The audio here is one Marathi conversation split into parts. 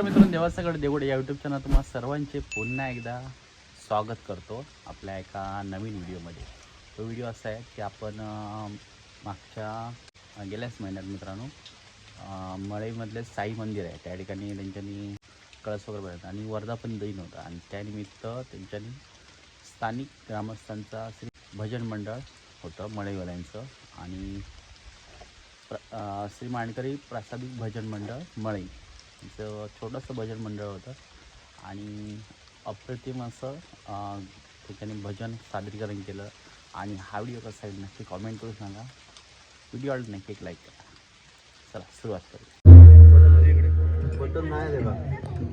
नमस्कार मित्रांनो देवासागड देवड या यूट्यूब चॅनल तुम्हाला सर्वांचे पुन्हा एकदा स्वागत करतो आपल्या एका नवीन व्हिडिओमध्ये. तो व्हिडिओ असा आहे की आपण मागच्या गेल्याच महिन्यात मित्रांनो मळईमधले साई मंदिर आहे. त्या ठिकाणी त्यांच्यानी कळस वगैरे बनवतात आणि वर्धापन दिन होता आणि त्यानिमित्त त्यांच्यानी स्थानिक ग्रामस्थांचा श्री भजन मंडळ होतं मळईवाल्यांचं आणि प्र श्री मांडकरी प्रासादिक भजन मंडळ मळई. त्यांचं छोटंसं भजन मंडळ होतं. आणि अप्रतिम असं ठिकाणी भजन सादरीकरण केलं. आणि हा व्हिडिओ कसा आहे नक्की कॉमेंट करून सांगा. व्हिडिओ आवडला नक्की एक लाईक करा. चला सुरुवात करू बटन नाही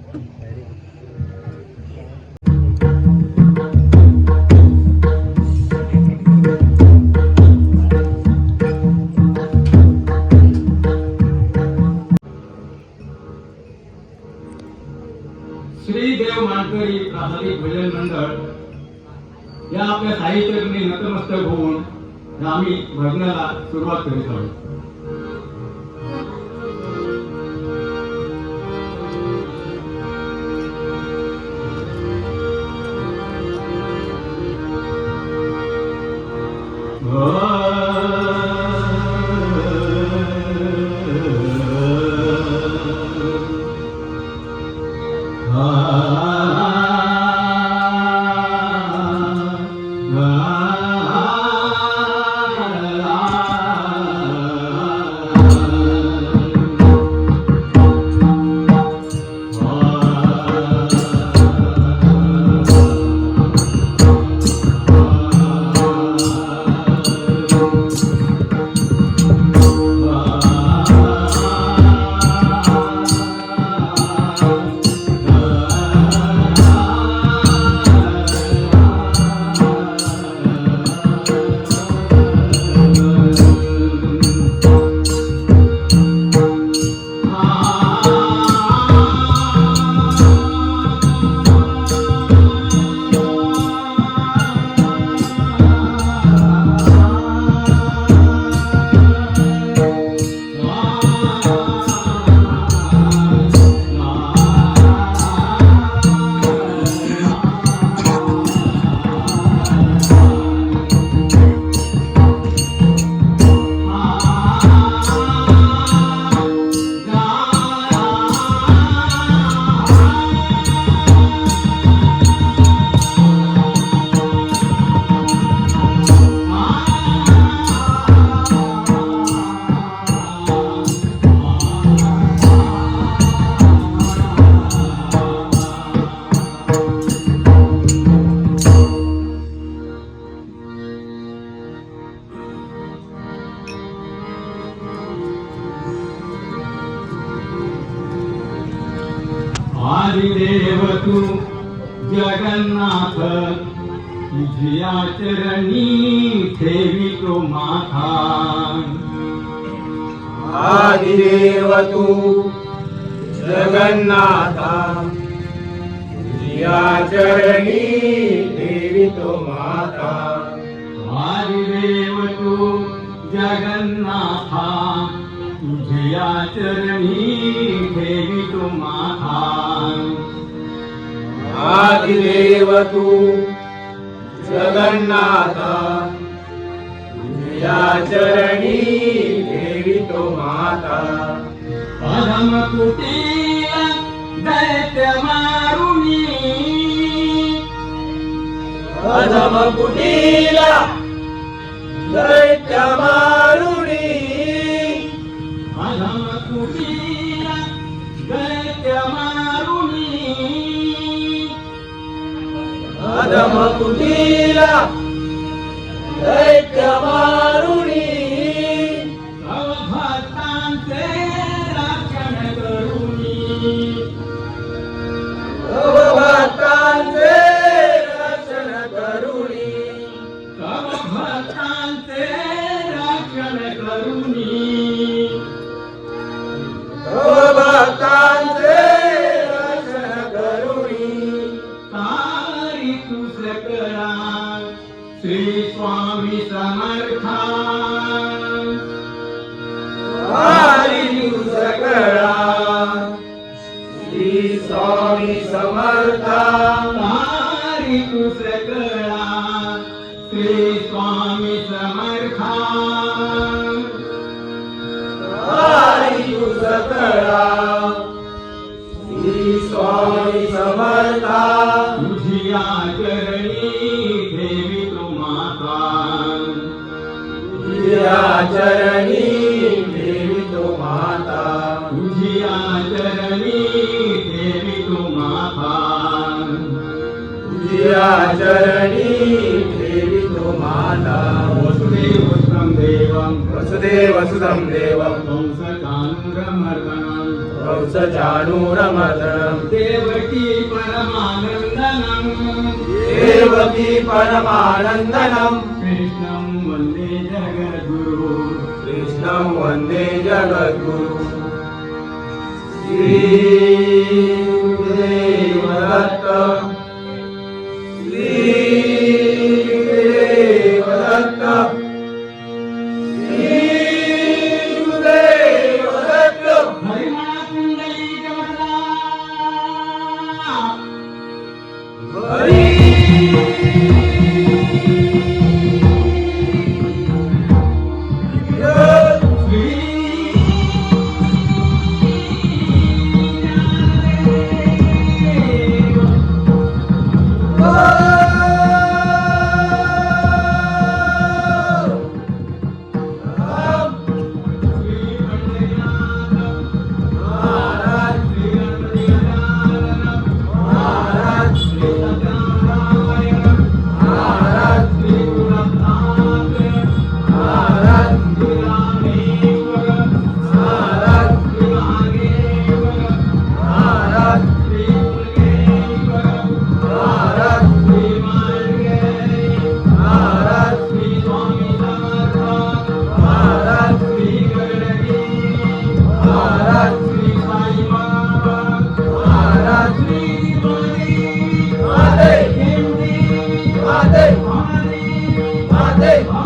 तुझ्या चरणी देवितो माता. आदिदेव तू जगन्नाथा. तुझ्या चरणी ठेवितो माथा आदिदेव तू जगन्नाथा. तुझ्या चरणी देवितो माता. परम कुटीला दैत्य मारुनी अधम कुटीला दैत्य मारुणी परम कुटीला दैत्य मारुनी अधम कुटीला दैत्य मारुणी करा श्री स्वामी समर्था तुझिया चरणी देवी तो माता. तुझ्या चरणी देवी तो माता. तुझी चरणी देवी तो माता. तुझ्या चरणी कंसचाणूरमर्दनं कंसचाणूरमर्दनं देवकी परमानन्दनं देवकी परमानन्दनं कृष्णं वन्दे जगद्गुरु। कृष्णं वन्दे जगद्गुरु। श्रीदेवदत्त Hey!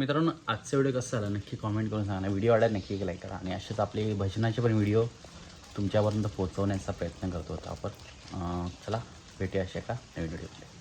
मित्रांनो आजचा व्हिडिओ कसा झाला नक्की कॉमेंट करून सांगा. व्हिडिओ आवडला नक्की एक लाईक करा. आणि असेच आपले भजनाचे पण व्हिडिओ तुमच्यापर्यंत पोहोचवण्याचा प्रयत्न करतो आपण. चला भेटूया अशा का नवीन व्हिडिओ